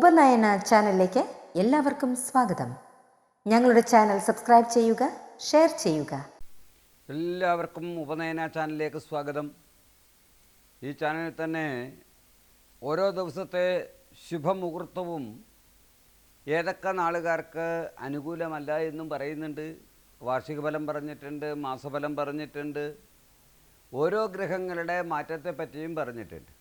ഉപനയന ചാനലിലേക്ക് എല്ലാവർക്കും സ്വാഗതം. ഞങ്ങളുടെ ചാനൽ സബ്സ്ക്രൈബ് ചെയ്യുക ഷെയർ ചെയ്യുക. എല്ലാവർക്കും ഉപനയന ചാനലിലേക്ക് സ്വാഗതം. ഈ ചാനലിൽ തന്നെ ഓരോ ദിവസത്തെ ശുഭമുഹൂർത്തവും ഏതൊക്കെ നാളുകാർക്ക് അനുകൂലമല്ല എന്നും പറയുന്നുണ്ട്. വാർഷിക ഫലം പറഞ്ഞിട്ടുണ്ട് മാസഫലം പറഞ്ഞിട്ടുണ്ട്. ഓരോ ഗ്രഹങ്ങളുടെ മാറ്റത്തെ പറ്റിയും പറഞ്ഞിട്ടുണ്ട്.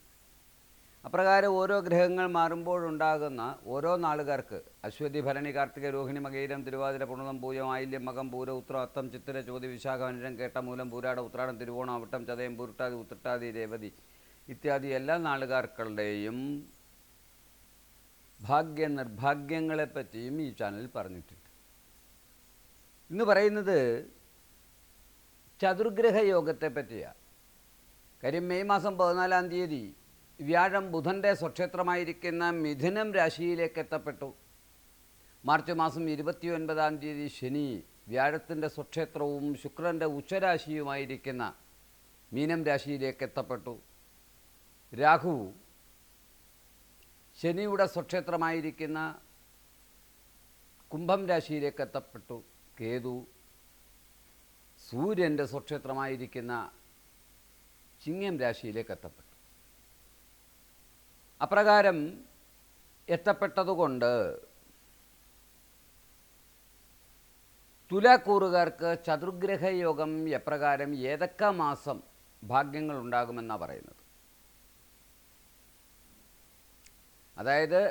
അപ്രകാരം ഓരോ ഗ്രഹങ്ങൾ മാറുമ്പോഴുണ്ടാകുന്ന ഓരോ നാളുകാർക്ക് അശ്വതി ഭരണി കാർത്തിക രോഹിണി മകയിരം തിരുവാതിര പുണതം പൂജം ആയില്യം മകം പൂര ഉത്ര അത്തം ചിത്തിര ചോതി വിശാഖ അനുരം കേട്ട മൂലം പൂരാട ഉത്രാടം തിരുവോണം അവട്ടം ചതയം പൂരുട്ടാതി ഉത്രട്ടാതി രേവതി ഇത്യാദി എല്ലാ നാളുകാർക്കളുടെയും ഭാഗ്യ നിർഭാഗ്യങ്ങളെപ്പറ്റിയും ഈ ചാനലിൽ പറഞ്ഞിട്ടുണ്ട്. ഇന്ന് പറയുന്നത് ചതുർഗ്രഹ യോഗത്തെ പറ്റിയാണ് കാര്യം മെയ് മാസം പതിനാലാം തീയതി വ്യാഴം ബുധന്റെ സ്വക്ഷേത്രമായിരിക്കുന്ന മിഥുനം രാശിയിലേക്ക് എത്തപ്പെട്ടു. മാർച്ച് മാസം ഇരുപത്തി ഒൻപതാം തീയതി ശനി വ്യാഴത്തിന്റെ സ്വക്ഷേത്രവും ശുക്രന്റെ ഉച്ചരാശിയുമായിരിക്കുന്ന മീനം രാശിയിലേക്ക് എത്തപ്പെട്ടു. രാഹു ശനിയുടെ സ്വക്ഷേത്രമായിരിക്കുന്ന കുംഭം രാശിയിലേക്ക് എത്തപ്പെട്ടു. കേതു സൂര്യന്റെ സ്വക്ഷേത്രമായിരിക്കുന്ന ചിങ്ങം രാശിയിലേക്ക് എത്തപ്പെട്ടു. അപ്രകാരം എത്തപ്പെട്ടതുകൊണ്ട് തുലാക്കൂറുകാർക്ക് ചതുർഗ്രഹയോഗം എപ്രകാരം ഏതൊക്കെ മാസം ഭാഗ്യങ്ങൾ ഉണ്ടാകുമെന്നാണ് പറയുന്നത്? അതായത്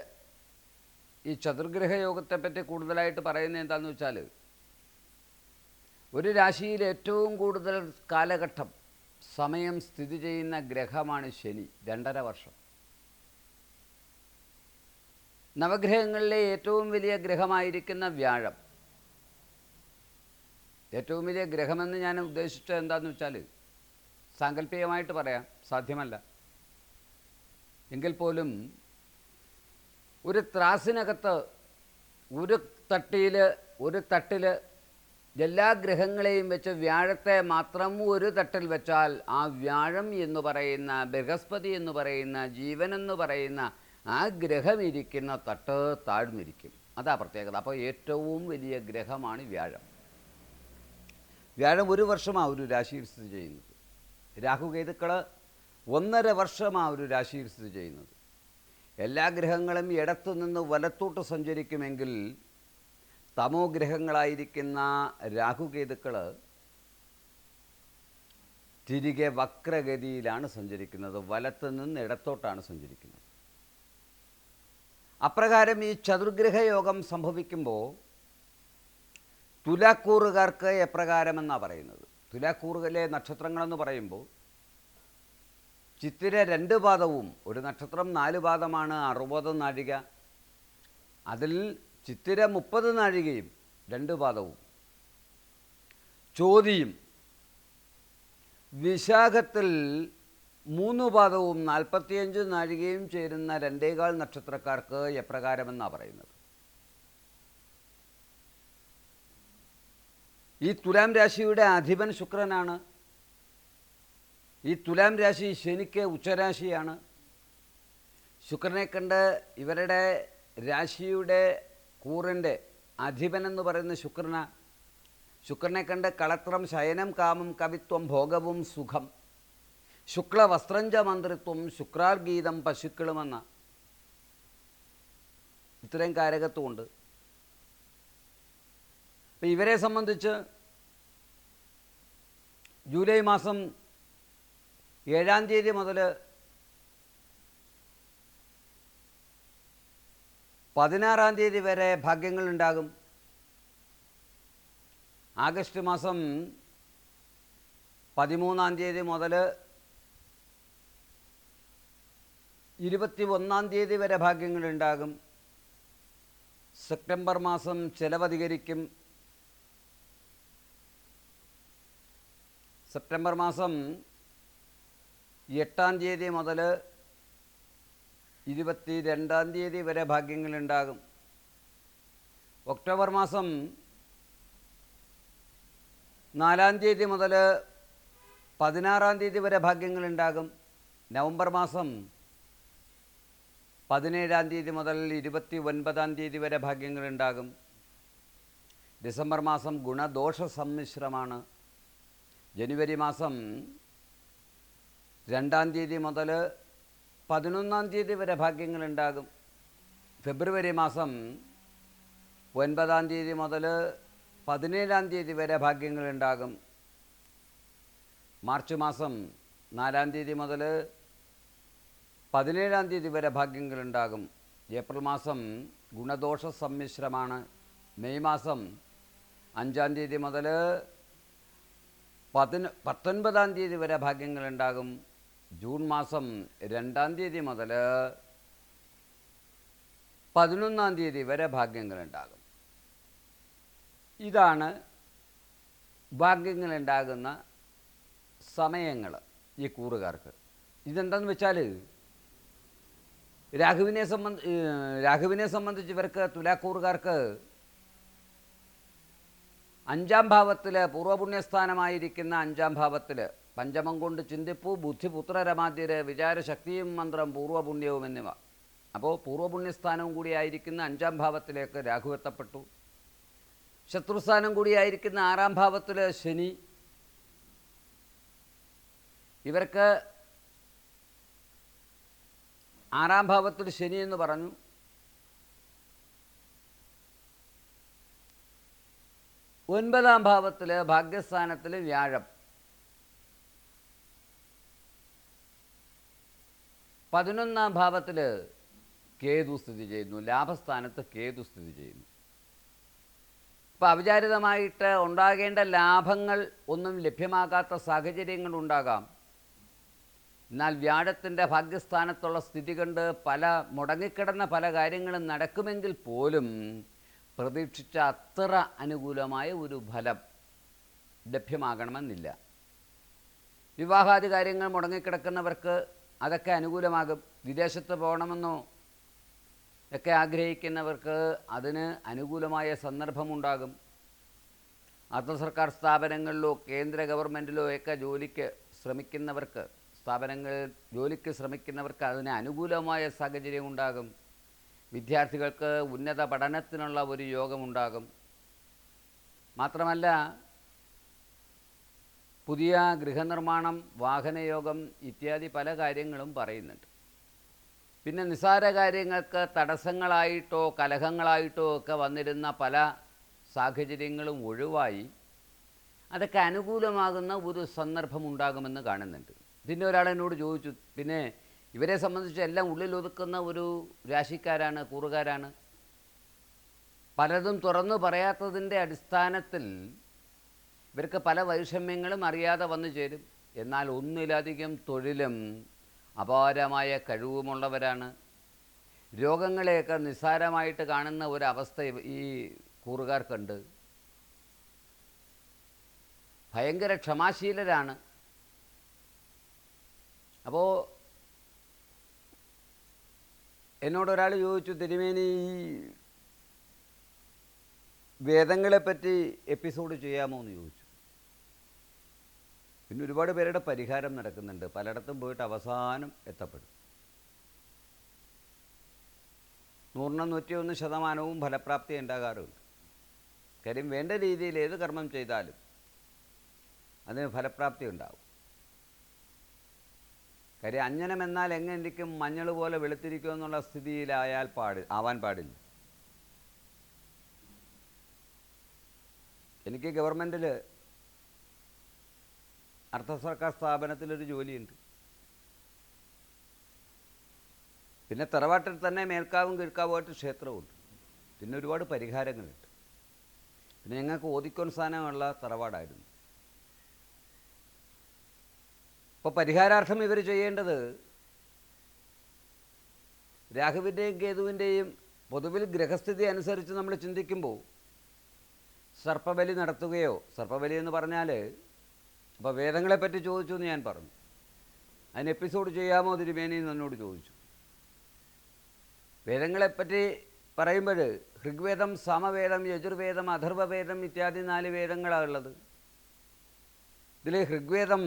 ഈ ചതുർഗ്രഹയോഗത്തെപ്പറ്റി കൂടുതലായിട്ട് പറയുന്നത് എന്താണെന്ന് വെച്ചാൽ ഒരു രാശിയിൽ ഏറ്റവും കൂടുതൽ കാലഘട്ടം സമയം സ്ഥിതി ചെയ്യുന്ന ഗ്രഹമാണ് ശനി രണ്ടര വർഷം. നവഗ്രഹങ്ങളിലെ ഏറ്റവും വലിയ ഗ്രഹമായിരിക്കുന്ന വ്യാഴം. ഏറ്റവും വലിയ ഗ്രഹമെന്ന് ഞാൻ ഉദ്ദേശിച്ചത് എന്താണെന്ന് വെച്ചാൽ സാങ്കല്പികമായിട്ട് പറയാം സാധ്യമല്ല. എങ്കിൽ പോലും ഒരു ത്രാസിനകത്ത് ഒരു തട്ടിയിൽ ഒരു തട്ടിൽ എല്ലാ ഗ്രഹങ്ങളെയും വെച്ച് വ്യാഴത്തെ മാത്രം ഒരു തട്ടിൽ വെച്ചാൽ ആ വ്യാഴം എന്ന് പറയുന്ന ബൃഹസ്പതി എന്ന് പറയുന്ന ജീവൻ എന്ന് പറയുന്ന ആ ഗ്രഹം ഇരിക്കുന്ന തട്ട് താഴ്ന്നിരിക്കും. അതാ പ്രത്യേകത. അപ്പോൾ ഏറ്റവും വലിയ ഗ്രഹമാണ് വ്യാഴം. വ്യാഴം ഒരു വർഷമാണ് ഒരു രാശിയിൽ സ്ഥിതി ചെയ്യുന്നത്. രാഹുകേതുക്കൾ ഒന്നര വർഷമാണ് ഒരു രാശിയിൽ സ്ഥിതി ചെയ്യുന്നത്. എല്ലാ ഗ്രഹങ്ങളും ഇടത്തു നിന്ന് വലത്തോട്ട് സഞ്ചരിക്കുമെങ്കിൽ തമോ ഗ്രഹങ്ങളായിരിക്കുന്ന രാഹുകേതുക്കൾ തിരികെ വക്രഗതിയിലാണ് സഞ്ചരിക്കുന്നത്. വലത്തു നിന്ന് ഇടത്തോട്ടാണ് സഞ്ചരിക്കുന്നത്. അപ്രകാരം ഈ ചതുർഗ്രഹ യോഗം സംഭവിക്കുമ്പോൾ തുലാക്കൂറുകാർക്ക് എപ്രകാരമെന്നാണ് പറയുന്നത്? തുലാക്കൂറുകളിലെ നക്ഷത്രങ്ങളെന്ന് പറയുമ്പോൾ ചിത്തിര രണ്ട് പാദവും ഒരു നക്ഷത്രം നാല് പാദമാണ് അറുപത് നാഴിക. അതിൽ ചിത്തിര മുപ്പത് നാഴികയും രണ്ട് പാദവും. ചോതിയും വിശാഖത്തിൽ മൂന്ന് പാദവും നാൽപ്പത്തിയഞ്ച് നാഴികയും ചേരുന്ന രണ്ടേകാൽ നക്ഷത്രക്കാർക്ക് എപ്രകാരമെന്നാണ് പറയുന്നത്? ഈ തുലാം രാശിയുടെ അധിപൻ ശുക്രനാണ്. ഈ തുലാം രാശി ശനിക്ക് ഉച്ചരാശിയാണ്. ശുക്രനെ കണ്ട് ഇവരുടെ രാശിയുടെ കൂറിന്റെ അധിപൻ എന്ന് പറയുന്ന ശുക്രന. ശുക്രനെ കണ്ട് കളത്രം ശയനം കാമം കവിത്വം ഭോഗവും സുഖം. ശുക്ലവസ്ത്രഞ്ച മന്ത്രിത്വം ശുക്രാർഗീതം പശുക്കളുമെന്ന ഇത്രയും കാരകത്വമുണ്ട്. അപ്പം ഇവരെ സംബന്ധിച്ച് ജൂലൈ മാസം ഏഴാം തീയതി മുതൽ പതിനാറാം തീയതി വരെ ഭാഗ്യങ്ങളുണ്ടാകും. ആഗസ്റ്റ് മാസം പതിമൂന്നാം തീയതി മുതൽ ഇരുപത്തി ഒന്നാം തീയതി വരെ ഭാഗ്യങ്ങളുണ്ടാകും സെപ്റ്റംബർ മാസം ചെലവധികരിക്കും. സെപ്റ്റംബർ മാസം എട്ടാം തീയതി മുതൽ ഇരുപത്തി രണ്ടാം തീയതി വരെ ഭാഗ്യങ്ങളുണ്ടാകും ഒക്ടോബർ മാസം നാലാം തീയതി മുതൽ പതിനാറാം തീയതി വരെ ഭാഗ്യങ്ങളുണ്ടാകും നവംബർ മാസം പതിനേഴാം തീയതി മുതൽ ഇരുപത്തി ഒൻപതാം തീയതി വരെ ഭാഗ്യങ്ങളുണ്ടാകും ഡിസംബർ മാസം ഗുണദോഷ സമ്മിശ്രമാണ്. ജനുവരി മാസം രണ്ടാം തീയതി മുതൽ പതിനൊന്നാം തീയതി വരെ ഭാഗ്യങ്ങളുണ്ടാകും ഫെബ്രുവരി മാസം ഒൻപതാം തീയതി മുതൽ പതിനേഴാം തീയതി വരെ ഭാഗ്യങ്ങളുണ്ടാകും മാർച്ച് മാസം നാലാം തീയതി മുതൽ പതിനേഴാം തീയതി വരെ ഭാഗ്യങ്ങളുണ്ടാകും. ഏപ്രിൽ മാസം ഗുണദോഷ സമ്മിശ്രമാണ്. മെയ് മാസം അഞ്ചാം തീയതി മുതൽ പതിന പത്തൊൻപതാം തീയതി വരെ ഭാഗ്യങ്ങളുണ്ടാകും. ജൂൺ മാസം രണ്ടാം തീയതി മുതൽ പതിനൊന്നാം തീയതി വരെ ഭാഗ്യങ്ങളുണ്ടാകും. ഇതാണ് ഭാഗ്യങ്ങളുണ്ടാകുന്ന സമയങ്ങൾ ഈ കൂറുകാർക്ക്. ഇതെന്താണെന്ന് വെച്ചാൽ രാഘുവിനെ സംബന്ധ രാഘുവിനെ സംബന്ധിച്ച് ഇവർക്ക് തുലാക്കൂറുകാർക്ക് അഞ്ചാം ഭാവത്തിൽ പൂർവപുണ്യസ്ഥാനമായിരിക്കുന്ന അഞ്ചാം ഭാവത്തിൽ പഞ്ചമം കൊണ്ട് ചിന്തിപ്പു ബുദ്ധിപുത്രരമാദ്യര് വിചാരശക്തിയും മന്ത്രം പൂർവപുണ്യവും എന്നിവ. അപ്പോൾ പൂർവപുണ്യസ്ഥാനവും കൂടിയായിരിക്കുന്ന അഞ്ചാം ഭാവത്തിലേക്ക് രാഘു എത്തപ്പെട്ടു. ശത്രുസ്ഥാനം കൂടിയായിരിക്കുന്ന ആറാം ഭാവത്തിൽ ശനി. ഇവർക്ക് ആറാം ഭാവത്തിൽ ശനി എന്ന് പറഞ്ഞു. ഒൻപതാം ഭാവത്തിൽ ഭാഗ്യസ്ഥാനത്തിൽ വ്യാഴം. പതിനൊന്നാം ഭാവത്തിൽ കേതു സ്ഥിതി ചെയ്യുന്നു. ലാഭസ്ഥാനത്ത് കേതു സ്ഥിതി ചെയ്യുന്നു. ഇപ്പം അവിചാരിതമായിട്ട് ഉണ്ടാകേണ്ട ലാഭങ്ങൾ ഒന്നും ലഭ്യമാകാത്ത സാഹചര്യങ്ങൾ ഉണ്ടാകാം. എന്നാൽ വ്യാഴത്തിന്റെ ഭാഗ്യസ്ഥാനത്തുള്ള സ്ഥിതി കണ്ട് പല മുടങ്ങിക്കിടന്ന പല കാര്യങ്ങളും നടക്കുമെങ്കിൽ പോലും പ്രതീക്ഷിച്ച അത്ര അനുകൂലമായ ഒരു ഫലം ലഭ്യമാകണമെന്നില്ല. വിവാഹാദി കാര്യങ്ങൾ മുടങ്ങിക്കിടക്കുന്നവർക്ക് അതൊക്കെ അനുകൂലമാകും. വിദേശത്ത് പോകണമെന്നോ ഒക്കെ ആഗ്രഹിക്കുന്നവർക്ക് അതിന് അനുകൂലമായ സന്ദർഭമുണ്ടാകും. അർദ്ധ സർക്കാർ സ്ഥാപനങ്ങളിലോ കേന്ദ്ര ഗവൺമെന്റിലോ ഒക്കെ ജോലിക്ക് ശ്രമിക്കുന്നവർക്ക് സ്ഥാപനങ്ങളിൽ ജോലിക്ക് ശ്രമിക്കുന്നവർക്ക് അതിന് അനുകൂലമായ സാഹചര്യം ഉണ്ടാകും. വിദ്യാർത്ഥികൾക്ക് ഉന്നത പഠനത്തിനുള്ള ഒരു യോഗമുണ്ടാകും മാത്രമല്ല പുതിയ ഗൃഹനിർമ്മാണം വാഹനയോഗം ഇത്യാദി പല കാര്യങ്ങളും പറയുന്നുണ്ട്. പിന്നെ നിസ്സാര കാര്യങ്ങൾക്ക് തടസ്സങ്ങളായിട്ടോ കലഹങ്ങളായിട്ടോ ഒക്കെ വന്നിരുന്ന പല സാഹചര്യങ്ങളും ഒഴിവായി അതൊക്കെ അനുകൂലമാകുന്ന ഒരു സന്ദർഭം ഉണ്ടാകുമെന്ന് കാണുന്നുണ്ട്. പിന്നെ ഒരാൾ എന്നോട് ചോദിച്ചു പിന്നെ ഇവരെ സംബന്ധിച്ച് എല്ലാം ഉള്ളിൽ ഒതുക്കുന്ന ഒരു രാശിക്കാരാണ് കൂറുകാരാണ്. പലതും തുറന്നു പറയാത്തതിന്റെ അടിസ്ഥാനത്തിൽ ഇവർക്ക് പല വൈഷമ്യങ്ങളും അറിയാതെ വന്നു ചേരും. എന്നാൽ ഒന്നിലധികം തൊഴിലും അപാരമായ കഴിവുമുള്ളവരാണ്. രോഗങ്ങളെയൊക്കെ നിസ്സാരമായിട്ട് കാണുന്ന ഒരവസ്ഥ ഈ കൂറുകാർക്കുണ്ട്. ഭയങ്കര ക്ഷമാശീലരാണ്. അപ്പോൾ എന്നോടൊരാൾ ചോദിച്ചു തിരുമേനി ഈ വേദങ്ങളെപ്പറ്റി എപ്പിസോഡ് ചെയ്യാമോ എന്ന് ചോദിച്ചു. പിന്നെ ഒരുപാട് പേരുടെ പരിഹാരം നടക്കുന്നുണ്ട്. പലയിടത്തും പോയിട്ട് അവസാനം എത്തപ്പെടും. നൂറിന് നൂറ്റിയൊന്ന് ശതമാനവും ഫലപ്രാപ്തി ഉണ്ടാകാറുണ്ട്. കാര്യം വേണ്ട രീതിയിൽ ഏത് കർമ്മം ചെയ്താലും അതിന് ഫലപ്രാപ്തി ഉണ്ടാവും. കാര്യം അഞ്ജനം എന്നാൽ എങ്ങനെയിരിക്കും മഞ്ഞൾ പോലെ വെളുത്തിരിക്കും എന്നുള്ള സ്ഥിതിയിലായാൽ പാടി ആവാൻ പാടില്ല. എനിക്ക് ഗവൺമെന്റിൽ അർദ്ധ സർക്കാർ സ്ഥാപനത്തിലൊരു ജോലിയുണ്ട്. പിന്നെ തറവാട്ടിൽ തന്നെ മേൽക്കാവും കീഴ്ക്കാവുമായിട്ട് ക്ഷേത്രമുണ്ട്. പിന്നെ ഒരുപാട് പരിഹാരങ്ങളുണ്ട്. പിന്നെ ഞങ്ങൾക്ക് ഓതിക്കോൻ സ്ഥാനമുള്ള തറവാടായിരുന്നു. അപ്പോൾ പരിഹാരാർത്ഥം ഇവർ ചെയ്യേണ്ടത് രാഘുവിന്റെയും കേതുവിന്റെയും പൊതുവിൽ ഗ്രഹസ്ഥിതി അനുസരിച്ച് നമ്മൾ ചിന്തിക്കുമ്പോൾ സർപ്പബലി നടത്തുകയോ സർപ്പബലി എന്ന് പറഞ്ഞാൽ അപ്പോൾ വേദങ്ങളെപ്പറ്റി ചോദിച്ചു എന്ന് ഞാൻ പറഞ്ഞു. അതിന് എപ്പിസോഡ് ചെയ്യാമോ തിരുമേനി എന്ന് എന്നോട് ചോദിച്ചു. വേദങ്ങളെപ്പറ്റി പറയുമ്പോൾ ഋഗ്വേദം സമവേദം യജുർവേദം അഥർവവേദം ഇത്യാദി നാല് വേദങ്ങളാണുള്ളത് ഇതിൽ ഋഗ്വേദം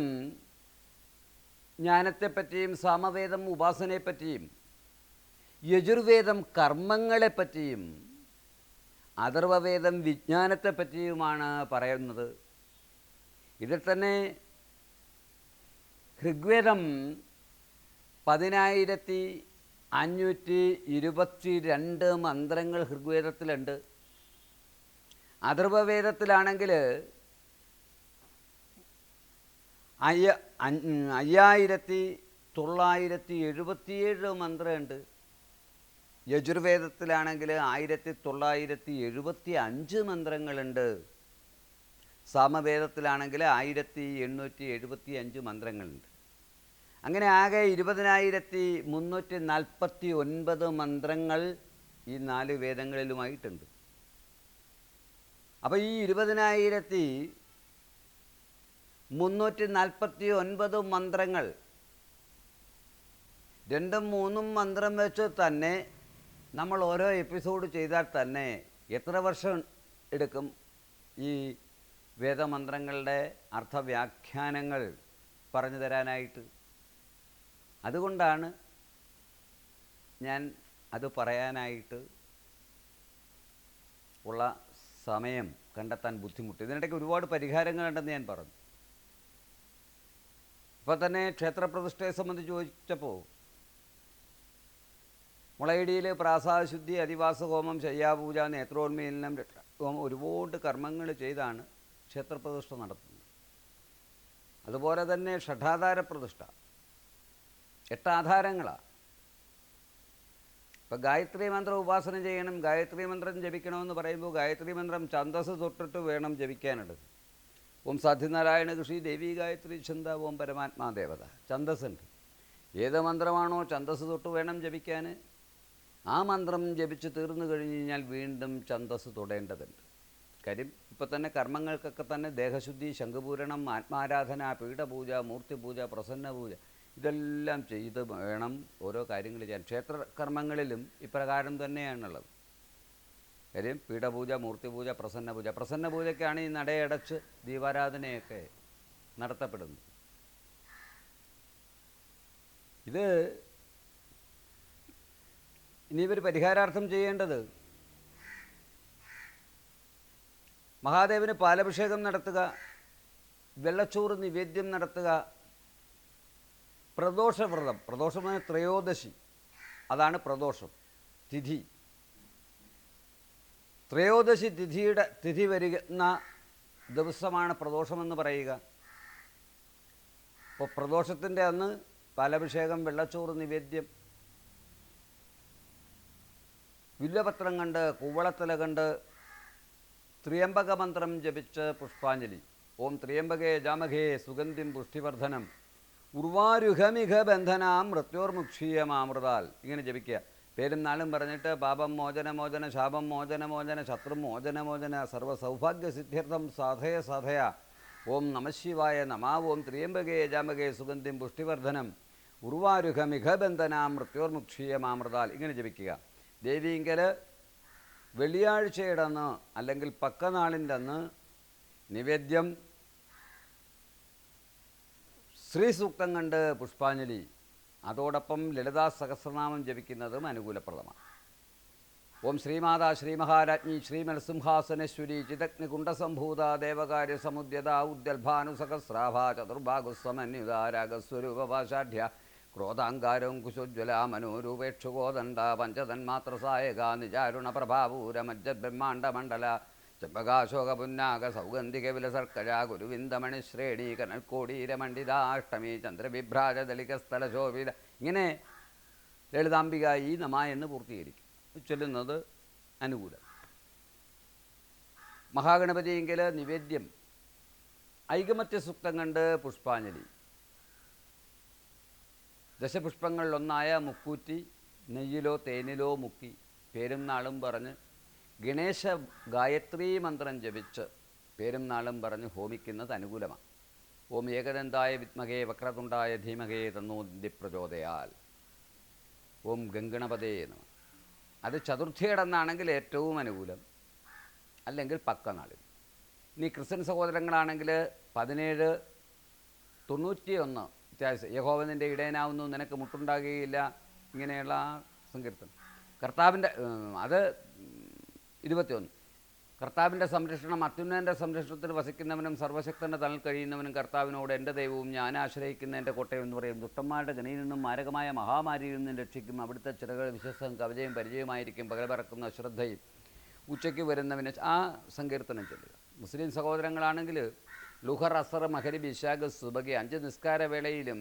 ജ്ഞാനത്തെപ്പറ്റിയും സാമവേദം ഉപാസനയെപ്പറ്റിയും യജുർവേദം കർമ്മങ്ങളെപ്പറ്റിയും അഥർവവേദം വിജ്ഞാനത്തെപ്പറ്റിയുമാണ് പറയുന്നത്. ഇതിൽ തന്നെ ഋഗ്വേദം പതിനായിരത്തി അഞ്ഞൂറ്റി ഇരുപത്തി രണ്ട് മന്ത്രങ്ങൾ ഋഗ്വേദത്തിലുണ്ട്. അഥർവവേദത്തിലാണെങ്കിൽ അയ്യ അയ്യായിരത്തി തൊള്ളായിരത്തി എഴുപത്തിയേഴ് മന്ത്രമുണ്ട്. യജുർവേദത്തിലാണെങ്കിൽ ആയിരത്തി തൊള്ളായിരത്തി എഴുപത്തി അഞ്ച് മന്ത്രങ്ങളുണ്ട്. സാമവേദത്തിലാണെങ്കിൽ ആയിരത്തി എണ്ണൂറ്റി എഴുപത്തി അഞ്ച് മന്ത്രങ്ങളുണ്ട്. അങ്ങനെ ആകെ ഇരുപതിനായിരത്തി മുന്നൂറ്റി നാൽപ്പത്തി ഒൻപത് മന്ത്രങ്ങൾ ഈ നാല് വേദങ്ങളിലുമായിട്ടുണ്ട്. അപ്പോൾ ഈ ഇരുപതിനായിരത്തി മുന്നൂറ്റി നാൽപ്പത്തി ഒൻപത് മന്ത്രങ്ങൾ. രണ്ടും മൂന്നും മന്ത്രം വെച്ച് തന്നെ നമ്മൾ ഓരോ എപ്പിസോഡ് ചെയ്താൽ തന്നെ എത്ര വർഷം എടുക്കും ഈ വേദമന്ത്രങ്ങളുടെ അർത്ഥവ്യാഖ്യാനങ്ങൾ പറഞ്ഞു തരാനായിട്ട്? അതുകൊണ്ടാണ് ഞാൻ അത് പറയാനായിട്ട് ഉള്ള സമയം കണ്ടെത്താൻ ബുദ്ധിമുട്ട്. ഇതിനിടയ്ക്ക് ഒരുപാട് പരിഹാരങ്ങളുണ്ടെന്ന് ഞാൻ പറഞ്ഞു. ഇപ്പോൾ തന്നെ ക്ഷേത്രപ്രതിഷ്ഠയെ സംബന്ധിച്ച് ചോദിച്ചപ്പോൾ മുളയിടിയിൽ പ്രാസാദശുദ്ധി അധിവാസ ഹോമം ശയ്യാപൂജ നേത്രോന്മീലനം ഹോമം ഒരുപാട് കർമ്മങ്ങൾ ചെയ്താണ് ക്ഷേത്രപ്രതിഷ്ഠ നടത്തുന്നത്. അതുപോലെ തന്നെ ഷഠാധാര പ്രതിഷ്ഠ എട്ടാധാരങ്ങളാണ് ഇപ്പം ഗായത്രി മന്ത്രം ഉപാസന ചെയ്യണം ഗായത്രി മന്ത്രം ജപിക്കണമെന്ന് പറയുമ്പോൾ ഗായത്രി മന്ത്രം ഛന്ദസ് തൊട്ടിട്ട് വേണം ജപിക്കാനുള്ളത്. ഓം സാധ്യനാരായണ കൃഷി ദേവി ഗായത്രി ഛന്ദ ഓം പരമാത്മാ ദേവത. ഛന്ദസ്സുണ്ട്. ഏത് മന്ത്രമാണോ ഛന്ദസ് തൊട്ട് വേണം ജപിക്കാൻ. ആ മന്ത്രം ജപിച്ച് തീർന്നു കഴിഞ്ഞ് കഴിഞ്ഞാൽ വീണ്ടും ഛന്ദസ് തൊടേണ്ടതുണ്ട്. കാര്യം ഇപ്പം തന്നെ കർമ്മങ്ങൾക്കൊക്കെ തന്നെ ദേഹശുദ്ധി ശംഖുപൂരണം ആത്മാരാധന പീഠപൂജ മൂർത്തിപൂജ പ്രസന്നപൂജ ഇതെല്ലാം ചെയ്ത് വേണം ഓരോ കാര്യങ്ങൾ ചെയ്യാൻ. ക്ഷേത്ര കർമ്മങ്ങളിലും ഇപ്രകാരം തന്നെയാണുള്ളത്. കാര്യം പീഠപൂജ മൂർത്തിപൂജ പ്രസന്ന പൂജ പ്രസന്ന ഈ നടയടച്ച് ദീപാരാധനയൊക്കെ നടത്തപ്പെടുന്നത്. ഇത് ഇനി ഇവർ പരിഹാരാർത്ഥം ചെയ്യേണ്ടത് മഹാദേവന് പാലഭിഷേകം നടത്തുക വെള്ളച്ചോറ് നിവേദ്യം നടത്തുക പ്രദോഷവ്രതം. പ്രദോഷം ത്രയോദശി. അതാണ് പ്രദോഷം തിഥി. ത്രയോദശി തിഥിയുടെ തിഥി വരുന്ന ദിവസമാണ് പ്രദോഷമെന്ന് പറയുക. അപ്പോൾ പ്രദോഷത്തിന്റെ അന്ന് പാലഭിഷേകം വെള്ളച്ചോറ് നിവേദ്യം. വില്ലപത്രം കണ്ട് കൂവളത്തല കണ്ട് ത്രിയംബക മന്ത്രം ജപിച്ച് പുഷ്പാഞ്ജലി. ഓം ത്രിയംബകേ ജാമകേ സുഗന്ധിം പുഷ്ടിവർദ്ധനം. ഉർവാരുഹമിഘ ബന്ധനാം മൃത്യോർമുക്ഷീയമാമൃതാൽ ഇങ്ങനെ ജപിക്കുക. പേരും നാളും പറഞ്ഞിട്ട് പാപം മോചന മോചന ശാപം മോചന മോചന ശത്രു മോചന മോചന സർവ സൗഭാഗ്യ സിദ്ധ്യർത്ഥം സാധയ സാധയ. ഓം നമശിവായ നമാ ഓം ത്രിയംബകേ യജാമകേ സുഗന്ധിം പുഷ്ടിവർദ്ധനം. ഉർവാരുഹമിഘ ബന്ധനാം മൃത്യോർമുക്ഷീയമാമൃതാൽ ഇങ്ങനെ ജപിക്കുക. ദേവീങ്കൽ വെള്ളിയാഴ്ചയുടെ അന്ന് അല്ലെങ്കിൽ പക്കനാളിന്റെ അന്ന് നിവേദ്യം ശ്രീസൂക്തം കണ്ട് പുഷ്പാഞ്ജലി. അതോടൊപ്പം ലളിതാ സഹസ്രനാമം ജപിക്കുന്നതും അനുകൂലപ്രദമാണ്. ഓം ശ്രീമാതാ ശ്രീമഹാരാജ്ഞി ശ്രീമത്സിംഹാസനേശ്വരി ചിതഗ്നികുണ്ടസംഭൂത ദേവകാര്യ സമുദ്യത ഉദ്യൽഭാനുസഹസ്രാഭ ചതുർഭാഗുസ്വമന്യുത രാഗസ്വരൂപഭാഷാഢ്യ ക്രോധാങ്കാരം കുശോജ്വല മനോരൂപേക്ഷുകോദണ്ഡ പഞ്ചതന്മാത്രസായക നിചാരുണ പ്രഭാപൂരമജ്ജ ബ്രഹ്മാണ്ഡമണ്ഡല ചെമ്പകാശോകപുന്നാക സൗഗന്ധിക വിലസർക്കര ഗുരുവിന്ദമണി ശ്രേണി കനൽക്കോടീരമണ്ഡിതാഷ്ടമി സ്ഥല ശോഭിത ഇങ്ങനെ ലളിതാംബിക ഈ നമ എന്ന് പൂർത്തീകരിക്കും. ചൊല്ലുന്നത് അനുകൂലം. മഹാഗണപതിയെങ്കിൽ നിവേദ്യം. ഐകമത്യ സൂക്തം കണ്ട് പുഷ്പാഞ്ജലി. ദശപുഷ്പങ്ങളിലൊന്നായ മുക്കൂറ്റി നെയ്യിലോ തേനിലോ മുക്കി പേരും നാളും പറഞ്ഞ് ഗണേശ ഗായത്രി മന്ത്രം ജപിച്ച് പേരും നാളും പറഞ്ഞ് ഹോമിക്കുന്നത് അനുകൂലമാണ്. ഓം ഏകദന്തായ വിത്മകേ വക്രതുണ്ടായ ധീമകേ തന്നോന്തി പ്രചോദയാൽ ഓം ഗംഗണപതേ എന്ന് അത് ചതുർത്ഥിയടന്നാണെങ്കിൽ ഏറ്റവും അനുകൂലം. അല്ലെങ്കിൽ പക്കനാളിൽ. ഇനി ക്രിസ്ത്യൻ സഹോദരങ്ങളാണെങ്കിൽ പതിനേഴ് തൊണ്ണൂറ്റി ഒന്ന് വ്യത്യാസം. യഹോവനിന്റെ ഇടയനാവുന്നു നിനക്ക് മുട്ടുണ്ടാകുകയില്ല ഇങ്ങനെയുള്ള സങ്കീർത്തനം. കർത്താവിന്റെ അത് ഇരുപത്തിയൊന്ന്. കർത്താവിന്റെ സംരക്ഷണം അത്യുന്നതന്റെ സംരക്ഷണത്തിൽ വസിക്കുന്നവനും സർവശക്തന്റെ തണൽ കഴിയുന്നവനും കർത്താവിനോട് എന്റെ ദൈവവും ഞാൻ ആശ്രയിക്കുന്ന എന്റെ കോട്ടയം എന്ന് പറയും ദുഷ്ടന്മാരുടെ ഗണിയിൽ നിന്നും മാരകമായ മഹാമാരിയിൽ നിന്നും രക്ഷിക്കും. അവിടുത്തെ ചിറകൾ വിശ്വസം കവചയും പരിചയമായിരിക്കും പകൽ പറക്കുന്ന ശ്രദ്ധയും ഉച്ചയ്ക്ക് വരുന്നവന് ആ സങ്കീർത്തനം ചൊല്ലുക. മുസ്ലിം സഹോദരങ്ങളാണെങ്കിൽ ലുഹർ അസർ മഹരി ബിശാഖ് സുബകി അഞ്ച് നിസ്കാര വേളയിലും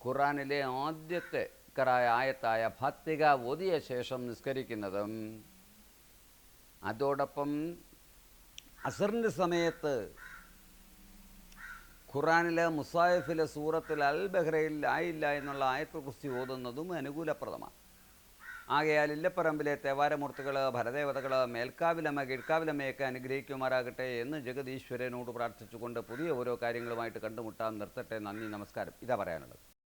ഖുറാനിലെ ആദ്യത്തെ കറായ ആയത്തായ ഭത്തിക ഓതിയ ശേഷം നിസ്കരിക്കുന്നതും അതോടൊപ്പം അസറിന്റെ സമയത്ത് ഖുറാനിലെ മുസായിഫിലെ സൂറത്തിൽ അൽ ബഹ്റയിൽ ആയില്ല എന്നുള്ള ആയത്ത് കുറിച്ച് ഓതുന്നതും അനുകൂലപ്രദമാണ്. ആകയാൽ ഇല്ലപ്പറമ്പിലെ തേവാരമൂർത്തികൾ ഭരദേവതകൾ മേൽക്കാവിലമ്മ കീഴ്ക്കാവിലമ്മയൊക്കെ അനുഗ്രഹിക്കുമാറാകട്ടെ എന്ന് ജഗദീശ്വരനോട് പ്രാർത്ഥിച്ചുകൊണ്ട് പുതിയ ഓരോ കാര്യങ്ങളുമായിട്ട് കണ്ടുമുട്ടാൻ നിർത്തട്ടെ. നന്ദി നമസ്കാരം. ഇതാ പറയാനുള്ളത്.